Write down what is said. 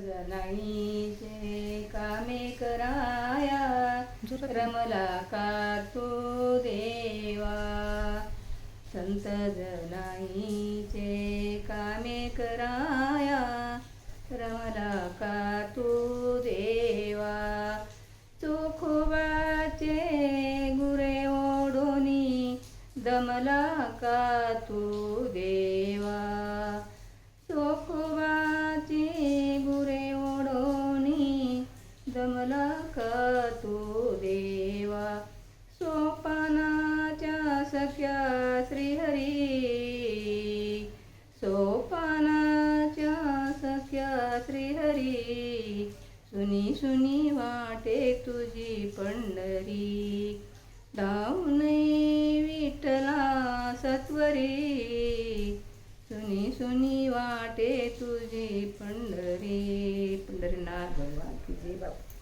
जनाईचे कामे कराया रमला का तू देवा. संत जनाईचे कामे कराया रमला का तू देवा. चोखोबाचे गुरे ओढोनी दमला का तू देवा. तू देवा सोपानाच्या सख्या श्रीहरी. सोपानाच्या सख्या श्रीहरी सुनी सुनी वाटे तुझी पंढरी. धावणे विठ्ठला सत्वरी सुनी सुनी वाटे तुझी पंढरी. पंढरीनाथ भगवान तुझे बाबा.